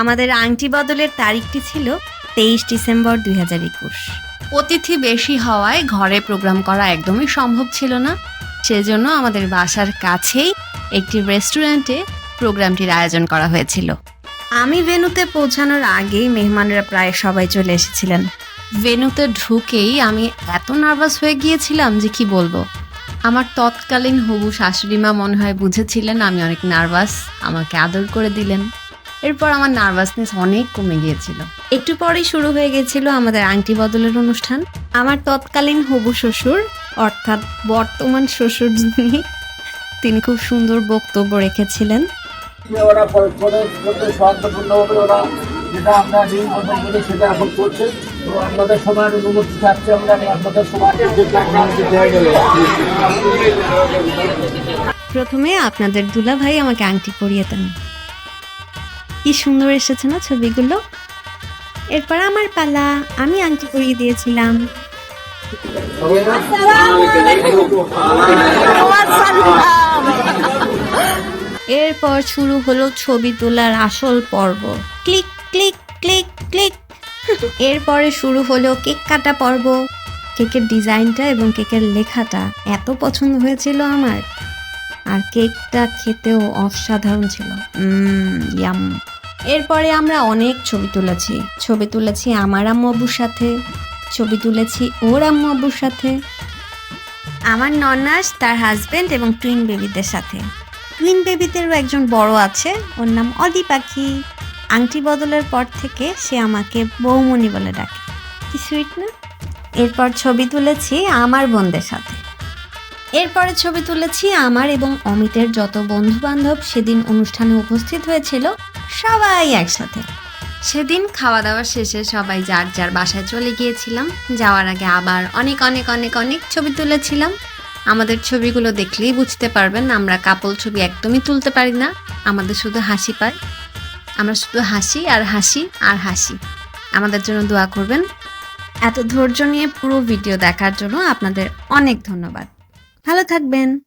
আমাদের আংটি বদলের তারিখটি ছিল তেইশ ডিসেম্বর দুই হাজার একুশ। অতিথি বেশি হওয়ায় ঘরে প্রোগ্রাম করা একদমই সম্ভব ছিল না। সেজন্য আমাদের বাসার কাছেই একটি রেস্টুরেন্টে প্রোগ্রামটির আয়োজন করা হয়েছিল। আমি ভেনুতে পৌঁছানোর আগেই মেহমানরা প্রায় সবাই চলে এসেছিলেন। ভেনুতে ঢুকেই আমি এত নার্ভাস হয়ে গিয়েছিলাম যে কি বলব? আমার তৎকালীন হবু শাশুড়ি মা মনে হয় বুঝেছিলেন আমি অনেক নার্ভাস আমাকে আদর করে দিলেন। এরপর আমার নার্ভাসনেস অনেক কমে গিয়েছিল। একটু পরেই শুরু হয়ে গেছিল আমাদের আংটি বদলের অনুষ্ঠান। আমার তৎকালীন হবু শ্বশুর অর্থাৎ বর্তমান শ্বশুর যিনি তিনি খুব সুন্দর বক্তব্য রেখেছিলেন। ওরা পরে পরে করতে শান্তপূর্ণভাবে ওরা যেটা আমরা নির্বাচন করে সেটা এখন করছে। তো আপনাদের সময়ের অনুমতি থাকছে আমরা আপনাদের সময়কে দেখে আপনারা যেতে গেল প্রথমে আপনাদের দুলা ভাই আমাকে আংটি পরিয়ে দেন। কি সুন্দর এসেছে না ছবিগুলো? এরপর আমার পালা, আমি আংটি পরিয়ে দিয়েছিলাম। এরপর শুরু হলো ছবি তোলার আসল পর্ব। Click click click click. এরপরে শুরু হলো কেক কাটা পর্ব। কেকের ডিজাইনটা এবং কেকের লেখাটা এত পছন্দ হয়েছিল আমার। আর কেকটা খেতেও অসাধারণ ছিল। ইয়াম এরপরে আমরা অনেক ছবি তুলেছি। ছবি তুলেছি আমার আম্মু আব্বুর সাথে, ছবি তুলেছি ওর আম্মু আব্বুর সাথে। আমার ননাস তার হাজবেন্ড এবং টুইন বেবিদের সাথে। টুইন বেবিদেরও একজন বড় আছে, ওর নাম অদি পাখি। আংটি বদলের পর থেকে সে আমাকে বৌমনি বলে ডাকে। কি সুইট না? এরপর ছবি তুলেছি আমার বোনদের সাথে। এরপরে ছবি তুলেছি আমার এবং অমিতের যত বন্ধু বান্ধব সেদিন অনুষ্ঠানে উপস্থিত হয়েছিল সবাই একসাথে। সেদিন খাওয়া দাওয়া শেষে সবাই যার যার বাসায় চলে গিয়েছিলাম, যাওয়ার আগে আবার অনেক অনেক অনেক অনেক ছবি তুলেছিলাম। আমাদের ছবিগুলো দেখলেই বুঝতে পারবেন আমরা কাপল ছবি একদমই তুলতে পারি না, আমাদের শুধু হাসি পায়। আমরা শুধু হাসি আর হাসি আর হাসি। আমাদের জন্য দোয়া করবেন। এত ধৈর্য নিয়ে পুরো ভিডিও দেখার জন্য আপনাদের অনেক ধন্যবাদ। ভালো থাকবেন।